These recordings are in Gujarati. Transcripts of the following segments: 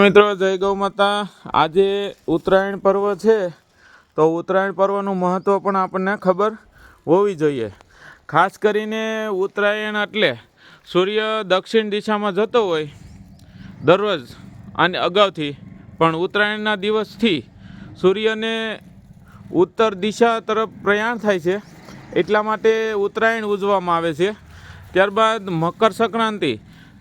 મિત્રો, જય ગૌ માતા. આજે ઉત્તરાયણ પર્વ છે, તો ઉત્તરાયણ પર્વનું મહત્ત્વ પણ આપણને ખબર હોવી જોઈએ. ખાસ કરીને ઉત્તરાયણ એટલે સૂર્ય દક્ષિણ દિશામાં જતો હોય દરરોજ અને અગાઉથી, પણ ઉત્તરાયણના દિવસથી સૂર્યને ઉત્તર દિશા તરફ પ્રયાણ થાય છે, એટલા માટે ઉત્તરાયણ ઉજવવામાં આવે છે. ત્યારબાદ મકર સંક્રાંતિ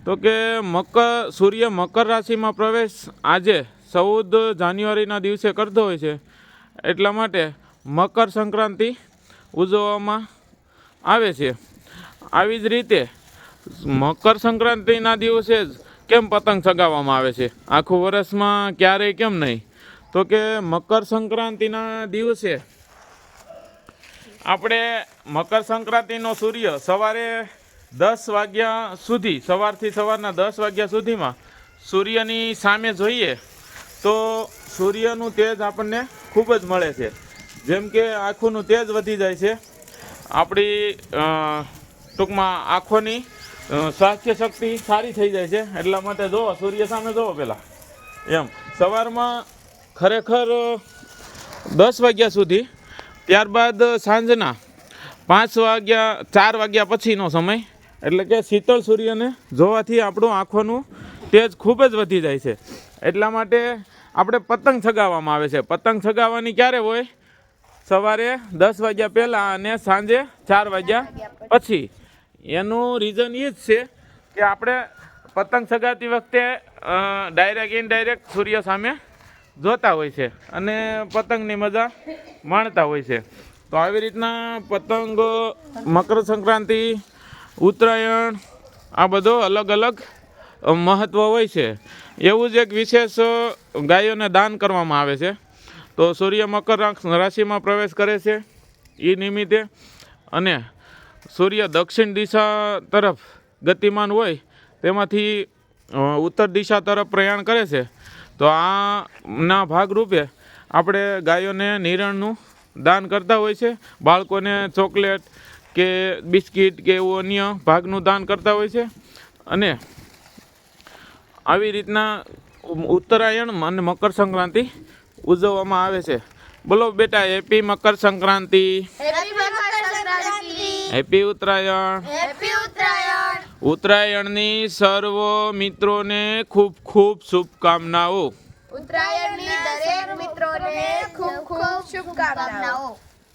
તો કે મકર, સૂર્ય મકર રાશિમાં પ્રવેશ આજે ચૌદ જાન્યુઆરીના દિવસે કરતો હોય છે. એટલા માટે મકર સંક્રાંતિ ઉજવવામાં આવે છે. આવી જ રીતે મકર સંક્રાંતિના દિવસે જ કેમ પતંગ ચગાવવામાં આવે છે? આખું વર્ષમાં ક્યારેય કેમ નહીં? તો કે મકર સંક્રાંતિના દિવસે આપણે મકર સંક્રાંતિનો સૂર્ય સવારે દસ વાગ્યા સુધી, સવારથી સવારના દસ વાગ્યા સુધીમાં સૂર્યની સામે જોઈએ તો સૂર્યનું તેજ આપણને ખૂબ જ મળે છે. જેમ કે આંખોનું તેજ વધી જાય છે. આપણી ટૂંકમાં આંખોની સ્વાસ્થ્ય શક્તિ સારી થઈ જાય છે. એટલા માટે જુઓ, સૂર્ય સામે જુઓ પહેલાં. એમ. સવારમાં ખરેખર, દસ વાગ્યા સુધી, ત્યારબાદ સાંજના પાંચ વાગ્યા, ચાર વાગ્યા પછીનો સમય એટલે કે શીતળ સૂર્યને જોવાથી આપણું આંખોનું તેજ ખૂબ જ વધી જાય છે. એટલા માટે આપણે પતંગ ચગાવવામાં આવે છે. પતંગ ચગાવવાની ક્યારે હોય? સવારે દસ વાગ્યા પહેલાં અને સાંજે ચાર વાગ્યા પછી. એનું રીઝન એ જ છે કે આપણે પતંગ ચગાવતી વખતે ડાયરેક્ટ ઇનડાયરેક્ટ સૂર્ય સામે જોતા હોય છે અને પતંગની મજા માણતા હોય છે. તો આવી રીતના પતંગ, મકર સંક્રાંતિ ઉત્તરાયણ, આ બધો અલગ અલગ મહત્ત્વ હોય છે. એવું જ એક વિશેષ ગાયોને દાન કરવામાં આવે છે. તો સૂર્ય મકર રાશ- રાશિમાં પ્રવેશ કરે છે એ નિમિત્તે. અને સૂર્ય દક્ષિણ દિશા તરફ ગતિમાન હોય તેમાંથી ઉત્તર દિશા તરફ પ્રયાણ કરે છે. તો આના ભાગરૂપે આપણે ગાયોને નિરણનું દાન કરતા હોય છે. બાળકોને ચોકલેટ કે બિસ્કિટ કે એવું અન્ય ભાગનું દાન કરતા હોય છે. અને આવી રીતના ઉત્તરાયણ અને મકર સંક્રાંતિ ઉજવવામાં આવે છે. બોલો બેટા હેપી મકર સંક્રાંતિ. હેપી ઉત્તરાયણ. ઉત્તરાયણની સર્વ મિત્રોને ખૂબ ખૂબ શુભકામનાઓ. ઉત્તરાયણની દરેક મિત્રોને ખૂબ ખૂબ શુભકામનાઓ.